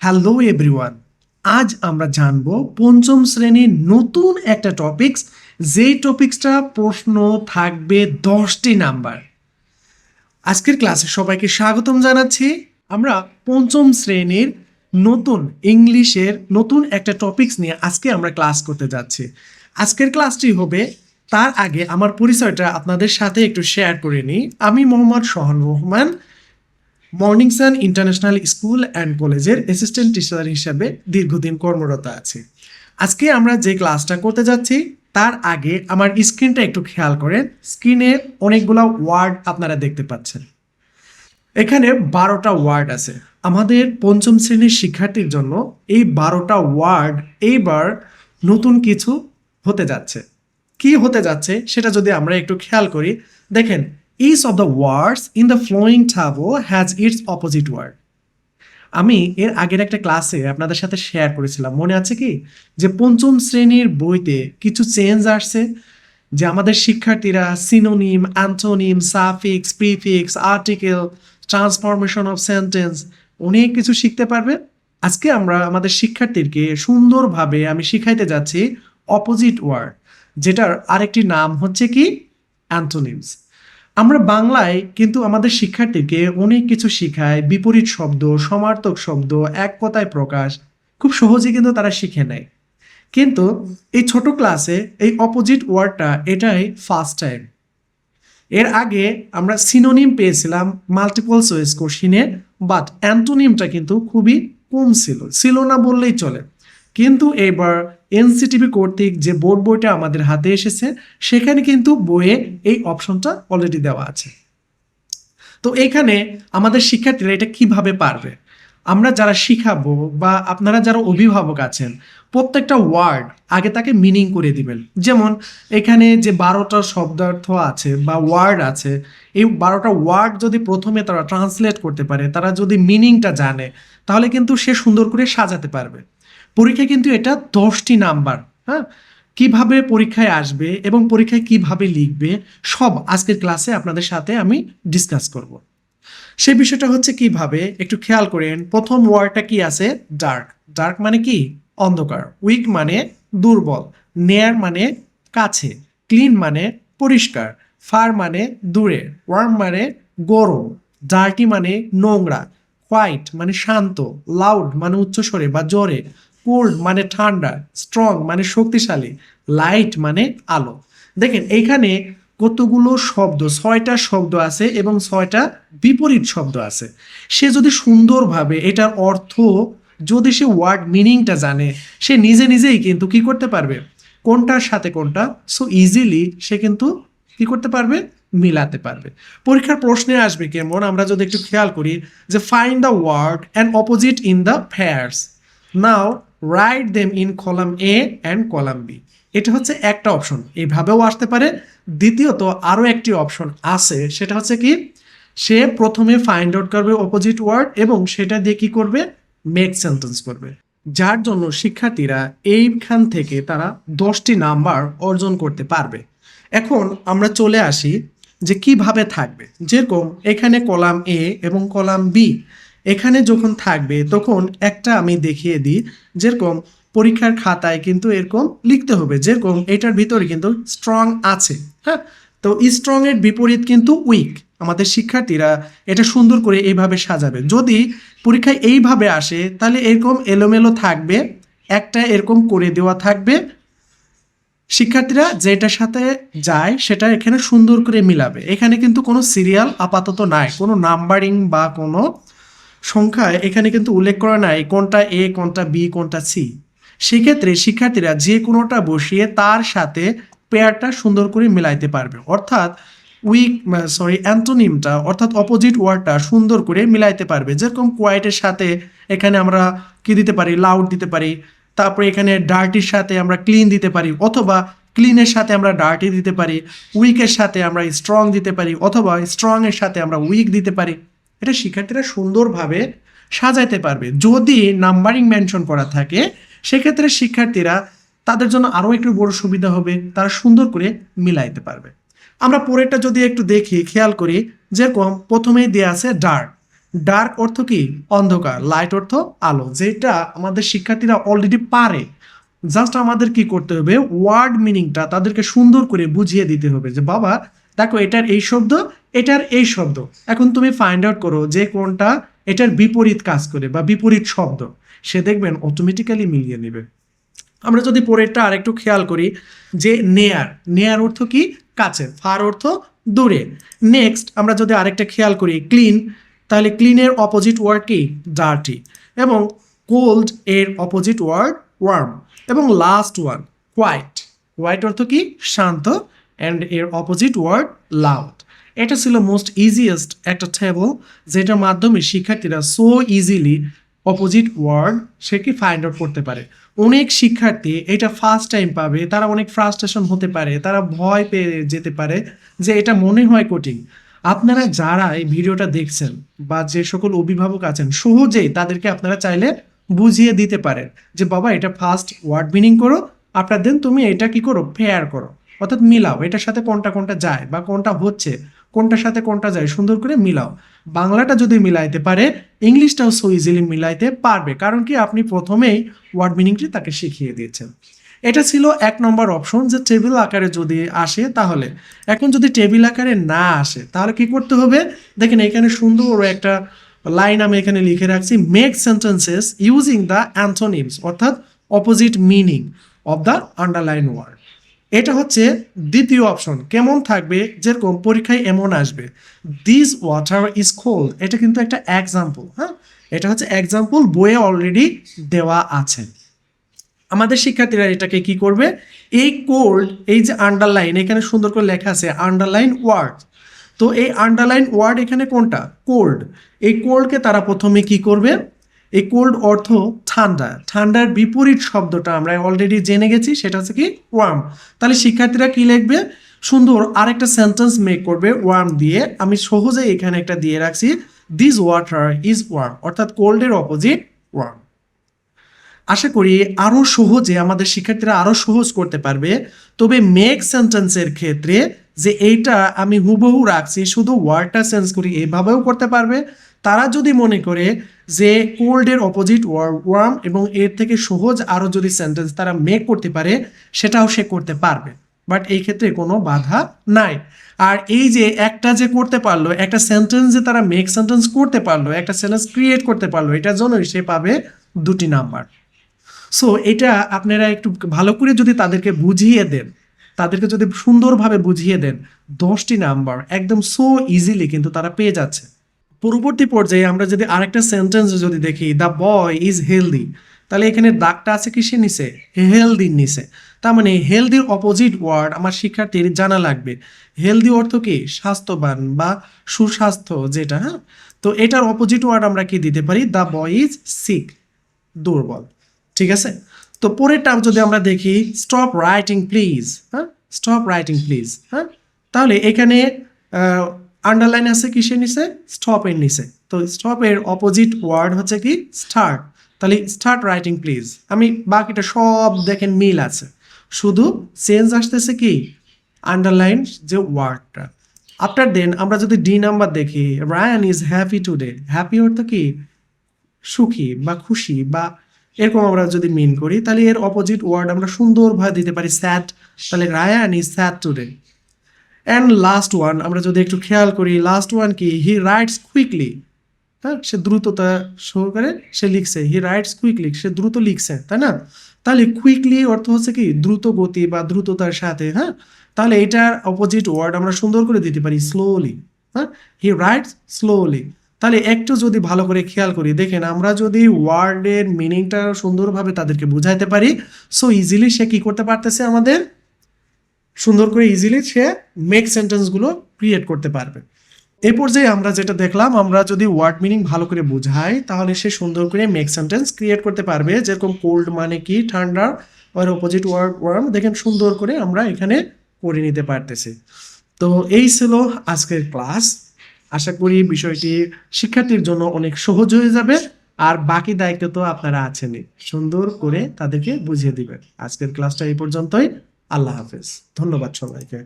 Hello everyone আজ আমরা জানব পঞ্চম শ্রেণির নতুন একটা টপিকস যেই টপিক্সটা প্রশ্ন থাকবে দশটি নাম্বার আজকের ক্লাসে সবাইকে স্বাগতম জানাচ্ছি। আমরা পঞ্চম শ্রেণির নতুন ইংলিশের নতুন একটা টপিকস নিয়ে আজকে আমরা ক্লাস করতে যাচ্ছি। আজকের ক্লাসটি হবে, তার আগে আমার পরিচয়টা আপনাদের সাথে একটু শেয়ার করে নিই। আমি Mohammad Sohan Rahman morning sun international school and কলেজের অ্যাসিস্ট্যান্ট টিচার হিসাবে দীর্ঘদিন কর্মরত আছি। আজকে আমরা যে ক্লাসটা করতে যাচ্ছি, তার আগে আমার স্ক্রিনটা একটু খেয়াল করেন। স্ক্রিনে অনেকগুলো ওয়ার্ড আপনারা দেখতে পাচ্ছেন। এখানে বারোটা ওয়ার্ড আছে। আমাদের পঞ্চম শ্রেণির শিক্ষার্থীর জন্য এই বারোটা ওয়ার্ড এইবার নতুন কিছু হতে যাচ্ছে। কি হতে যাচ্ছে, সেটা যদি আমরা একটু খেয়াল করি, দেখেন each of the words in the following table has its opposite word আমি এর আগের একটা ক্লাসে আপনাদের সাথে শেয়ার করেছিলাম। মনে আছে কি? যে পঞ্চম শ্রেণির বইতে কিছু চেঞ্জ আসছে, যে আমাদের শিক্ষার্থীরা synonym antonym suffix prefix article transformation of sentence অনেক কিছু শিখতে পারবে। আজকে আমরা আমাদের শিক্ষার্থীকে সুন্দরভাবে আমি শিখাইতে যাচ্ছি অপোজিট ওয়ার্ড যেটার আরেকটি নাম হচ্ছে কি? অ্যান্টোনিমস আমরা বাংলায় কিন্তু আমাদের শিক্ষার্থীকে অনেক কিছু শিখায়, বিপরীত শব্দ, সমার্থক শব্দ, এক কথায় প্রকাশ, খুব সহজে কিন্তু তারা শিখে নেয়। কিন্তু এই ছোট ক্লাসে এই অপোজিট ওয়ার্ডটা এটাই ফার্স্ট টাইম এর আগে আমরা সিনোনিম পেয়েছিলাম মাল্টিপল চয়েস কোশ্চিনে বাট অ্যান্টোনিমটা কিন্তু খুবই কম ছিল। ছিল না বললেই চলে। কিন্তু এবার এনসিটিভি কর্তৃক যে বোর্ড বইটা আমাদের হাতে এসেছে, সেখানে কিন্তু বইয়ে এই অপশনটা অলরেডি দেওয়া আছে। তো এখানে আমাদের শিক্ষার্থীরা এটা কীভাবে পারবে? আমরা যারা শিখাবো বা আপনারা যারা অভিভাবক আছেন, প্রত্যেকটা ওয়ার্ড আগে তাকে মিনিং করে দিবেন। যেমন এখানে যে বারোটা শব্দার্থ আছে বা ওয়ার্ড আছে, এই বারোটা ওয়ার্ড যদি প্রথমে তারা ট্রান্সলেট করতে পারে, তারা যদি মিনিংটা জানে, তাহলে কিন্তু সে সুন্দর করে সাজাতে পারবে। পরীক্ষায় কিন্তু এটা দশটি নাম্বার হ্যাঁ? কীভাবে পরীক্ষায় আসবে এবং পরীক্ষায় কীভাবে লিখবে, সব আজকের ক্লাসে আপনাদের সাথে আমি ডিসকাস করব। সেই বিষয়টা হচ্ছে কীভাবে, একটু খেয়াল করেন, প্রথম ওয়ার্ডটা কি আছে? ডার্ক। ডার্ক মানে কি? অন্ধকার। উইক মানে দুর্বল। নেয়ার মানে কাছে। ক্লিন মানে পরিষ্কার। ফার মানে দূরে। ওয়ার্ম মানে গরম। ডার্টি মানে নোংরা। হোয়াইট মানে শান্ত। লাউড মানে উচ্চস্বরে বা জোরে কোল্ড মানে ঠান্ডা স্ট্রং মানে শক্তিশালী লাইট মানে আলো। দেখেন, এইখানে কতগুলো শব্দ, ছয়টা শব্দ আছে এবং ছয়টা বিপরীত শব্দ আছে। সে যদি সুন্দরভাবে এটার অর্থ, যদি সে ওয়ার্ড মিনিংটা জানে, সে নিজে নিজেই কিন্তু কি করতে পারবে? কোনটার সাথে কোনটা? সো ইজিলি সে কিন্তু কি করতে পারবে? মিলাতে পারবে। পরীক্ষার প্রশ্নে আসবে কেমন? আমরা যদি একটু খেয়াল করি যে find the word and opposite in the pairs now write them in column A and column B এটা হচ্ছে একটা অপশন এইভাবেও আসতে পারে। দ্বিতীয়ত, আরও একটি অপশন আছে। সেটা হচ্ছে কি, সে প্রথমে ফাইন্ড আউট করবে অপোজিট ওয়ার্ড এবং সেটা দিয়ে কি করবে? মেক সেন্টেন্স করবে। যার জন্য শিক্ষার্থীরা এইখান থেকে তারা দশটি নাম্বার অর্জন করতে পারবে। এখন আমরা চলে আসি যে কীভাবে থাকবে। যেরকম এখানে কলাম এ এবং কলাম বি এখানে যখন থাকবে, তখন একটা আমি দেখিয়ে দিই, যেরকম পরীক্ষার খাতায় কিন্তু এরকম লিখতে হবে, যেরকম এটার ভিতরে কিন্তু স্ট্রং আছে হ্যাঁ? তো স্ট্রং এর বিপরীত কিন্তু উইক আমাদের শিক্ষার্থীরা এটা সুন্দর করে এইভাবে সাজাবে। যদি পরীক্ষায় এইভাবে আসে, তাহলে এরকম এলোমেলো থাকবে, একটা এরকম করে দেওয়া থাকবে। শিক্ষার্থীরা যেটার সাথে যায়, সেটা এখানে সুন্দর করে মিলাবে। এখানে কিন্তু কোনো সিরিয়াল আপাতত নাই, কোনো নাম্বারিং বা কোনো সংখ্যায় এখানে কিন্তু উল্লেখ করা নাই, কোনটা এ, কোনটা বি, কোনটা সি। সেক্ষেত্রে শিক্ষার্থীরা যে কোনোটা বসিয়ে তার সাথে পেয়ারটা সুন্দর করে মিলাইতে পারবে। অর্থাৎ উইক সরি অ্যান্টোনিমটা অর্থাৎ অপোজিট ওয়ার্ডটা সুন্দর করে মিলাইতে পারবে। যেরকম কোয়াইটের সাথে এখানে আমরা কি দিতে পারি? লাউড দিতে পারি। তারপরে এখানে ডার্টির সাথে আমরা ক্লিন দিতে পারি, অথবা ক্লিনের সাথে আমরা ডার্টি দিতে পারি উইকের সাথে আমরা স্ট্রং দিতে পারি, অথবা স্ট্রংয়ের সাথে আমরা উইক দিতে পারি। এটা শিক্ষার্থীরা সুন্দরভাবে সাজাইতে পারবে। যদি নাম্বারিং মেনশন করা থাকে, সেক্ষেত্রে শিক্ষার্থীরা তাদের জন্য আরও একটু বড় সুবিধা হবে, তারা সুন্দর করে মিলাইতে পারবে। আমরা পরেরটা যদি একটু দেখি, খেয়াল করি যেরকম প্রথমেই দেওয়া আছে ডার্ক ডার্ক অর্থ কি? অন্ধকার লাইট অর্থ আলো। যেটা আমাদের শিক্ষার্থীরা অলরেডি পারে। জাস্ট আমাদের কি করতে হবে? ওয়ার্ড মিনিংটা তাদেরকে সুন্দর করে বুঝিয়ে দিতে হবে যে, বাবা দেখো এটার এই শব্দ, এটার এই শব্দ। এখন তুমি ফাইন্ড আউট করো যে কোনটা এটার বিপরীত কাজ করে বা বিপরীত শব্দ। সে দেখবেন অটোমেটিক্যালি মিলিয়ে নেবে। আমরা যদি পরেরটা আরেকটু খেয়াল করি যে নেয়ার নেয়ার অর্থ কি? কাছে ফার অর্থ দূরে। নেক্সট আমরা যদি আরেকটা খেয়াল করি ক্লিন তাহলে ক্লিনের অপোজিট ওয়ার্ড কি? ডার্টি এবং কোল্ড এর অপোজিট ওয়ার্ড ওয়ার্ম এবং লাস্ট ওয়ান হোয়াইট হোয়াইট অর্থ কি? শান্ত। অ্যান্ড এর অপোজিট ওয়ার্ড লাউড এটা ছিল মোস্ট ইজিয়েস্ট একটা টেবল যেটার মাধ্যমে শিক্ষার্থীরা সো ইজিলি অপোজিট ওয়ার্ড সে কি ফাইন্ড আউট করতে পারে। অনেক শিক্ষার্থী এটা ফার্স্ট টাইম পাবে, তারা অনেক ফ্রাস্ট্রেশন হতে পারে, তারা ভয় পেয়ে যেতে পারে যে এটা মনে হয় কঠিন। আপনারা যারা এই ভিডিওটা দেখছেন বা যে সকল অভিভাবক আছেন, সহজেই তাদেরকে আপনারা চাইলে বুঝিয়ে দিতে পারেন যে, বাবা, এটা ফার্স্ট ওয়ার্ড মিনিং করো, আপনার দেন তুমি এটা কি করো ফেয়ার করো। অর্থাৎ মিলাও, এটার সাথে কোনটা কোনটা যায় বা কোনটা হচ্ছে, কোনটার সাথে কোনটা যায়, সুন্দর করে মিলাও। বাংলাটা যদি মিলাইতে পারে, ইংলিশটাও সো ইজিলি মিলাইতে পারবে, কারণ কি আপনি প্রথমেই ওয়ার্ড মিনিংটি তাকে শিখিয়ে দিয়েছেন। এটা ছিল এক নম্বর অপশন যে টেবিল আকারে যদি আসে তাহলে। এখন যদি টেবিল আকারে না আসে, তাহলে কি করতে হবে? দেখেন এখানে সুন্দর একটা লাইন আমি এখানে লিখে রাখছি make sentences using the antonyms অর্থাৎ opposite meaning of the underline word এটা হচ্ছে দ্বিতীয় অপশন কেমন থাকবে? যেরকম পরীক্ষায় এমন আসবে। দিস ওয়াটার ইজ কোল্ড এটা কিন্তু একটা এক্সাম্পল হ্যাঁ? এটা হচ্ছে এক্সাম্পল বইয়ে অলরেডি দেওয়া আছে। আমাদের শিক্ষার্থীরা এটাকে কি করবে? এই কোল্ড এই যে আন্ডারলাইন এখানে সুন্দর করে লেখা আছে আন্ডারলাইন ওয়ার্ড তো এই আন্ডারলাইন ওয়ার্ড এখানে কোনটা? কোল্ড এই কোল্ডকে তারা প্রথমে কি করবে? এই কোল্ড অর্থ ঠান্ডা। ঠান্ডার বিপরীত শব্দটা আমরা অলরেডি জেনে গেছি, সেটা হচ্ছে কি ওয়ার্ম তাহলে শিক্ষার্থীরা কি লিখবে? সুন্দর আরেকটা সেন্টেন্স মেক করবে ওয়ার্ম দিয়ে। আমি সহজে এখানে একটা দিয়ে রাখছি দিস ওয়াটার ইজ ওয়ার্ম অর্থাৎ কোল্ডের অপোজিট ওয়ার্ম আশা করি আরও সহজে আমাদের শিক্ষার্থীরা আরও সহজ করতে পারবে। তবে মেক সেন্টেন্সের ক্ষেত্রে যে এইটা আমি হুবহু রাখছি, শুধু ওয়ার্ডটা চেঞ্জ করি, এভাবেও করতে পারবে। তারা যদি মনে করে যে কোল্ডের অপোজিট ওয়ার্ম এবং এর থেকে সহজ আরও যদি সেন্টেন্স তারা মেক করতে পারে, সেটাও সে করতে পারবে। বাট এই ক্ষেত্রে কোনো বাধা নাই। আর এই যে একটা যে করতে পারল, একটা সেন্টেন্স যে তারা মেক সেন্টেন্স করতে পারল, একটা সেন্টেন্স ক্রিয়েট করতে পারল, এটার জন্যই সে পাবে দুটি নাম্বার সো এটা আপনারা একটু ভালো করে যদি তাদেরকে বুঝিয়ে দেন। তাদেরকে যদি সুন্দরভাবে বুঝিয়ে দেন, দশটি নাম্বার একদম সো ইজিলি কিন্তু তারা পেয়ে যাচ্ছে। পরবর্তী পর্যায়ে আমরা যদি আরেকটা সেন্টেন্স যদি দেখি দ্য বয় ইজ হেলদি তাহলে এখানে দাগটা আছে কিসের নিচে? হেলদির নিচে। তার মানে হেলদির অপোজিট ওয়ার্ড আমার শিক্ষার্থীর জানা লাগবে। হেলদি অর্থ কি? স্বাস্থ্যবান বা সুস্বাস্থ্য যেটা হ্যাঁ? তো এটার অপোজিট ওয়ার্ড আমরা কি দিতে পারি? দ্য বয় ইজ সিক দুর্বল। ঠিক আছে? তো পরের টার্ম যদি আমরা দেখি স্টপ রাইটিং প্লিজ হ্যাঁ? স্টপ রাইটিং প্লিজ হ্যাঁ? তাহলে এখানে আন্ডারলাইন আছে কিসের নিচে? স্টপের নিচে। তো স্টপের অপোজিট ওয়ার্ড হচ্ছে কি? স্টার্ট তাহলে স্টার্ট রাইটিং প্লিজ আমি বাকিটা সব দেখেন মিল আছে। শুধু চেঞ্জ আসতেছে কি? আন্ডারলাইন যে ওয়ার্ডটা আফটার দেন আমরা যদি ডি নাম্বার দেখি Ryan is happy today happy অর্থ কি? সুখী বা খুশি বা এরকম আমরা যদি মিন করি, তাহলে এর অপোজিট ওয়ার্ড আমরা সুন্দরভাবে দিতে পারি স্যাড তাহলে Ryan is sad today and last one আমরা যদি একটু খেয়াল করি লাস্ট ওয়ান কি? হি রাইটস কুইকলি হ্যাঁ সে দ্রুততা সহকারে সে লিখছে। হি রাইটস কুইকলি সে দ্রুত লিখছে, তাই না? তাহলে কুইকলি অর্থ হচ্ছে কি? দ্রুত গতি বা দ্রুততার সাথে হ্যাঁ? তাহলে এটার অপোজিট ওয়ার্ড আমরা সুন্দর করে দিতে পারি স্লোলি হ্যাঁ? হি রাইটস স্লোলি তাহলে একটু যদি ভালো করে খেয়াল করি, দেখেন আমরা যদি ওয়ার্ডের মিনিংটা সুন্দরভাবে তাদেরকে বুঝাইতে পারি সো ইজিলি সে কি করতে পারতেছে আমাদের? সুন্দর করে ইজিলি সে মেক সেন্টেন্সগুলো ক্রিয়েট করতে পারবে। এই পর্যায়ে আমরা যেটা দেখলাম, আমরা যদি ওয়ার্ড মিনিং ভালো করে বুঝাই, তাহলে সে সুন্দর করে মেক সেন্টেন্স ক্রিয়েট করতে পারবে। যেরকম কোল্ড মানে কি? ঠান্ডা ওর অপোজিট ওয়ার্ড ওয়ার্ম দেখেন সুন্দর করে আমরা এখানে করে নিতে পারতেছি। তো এই ছিল আজকের ক্লাস আশা করি বিষয়টি শিক্ষার্থীর জন্য অনেক সহজ হয়ে যাবে। আর বাকি দায়িত্ব তো আপনারা আছেনই। সুন্দর করে তাদেরকে বুঝিয়ে দিবেন। আজকের ক্লাসটা এই পর্যন্তই। আল্লাহ হাফেজ। ধন্যবাদ সবাইকে।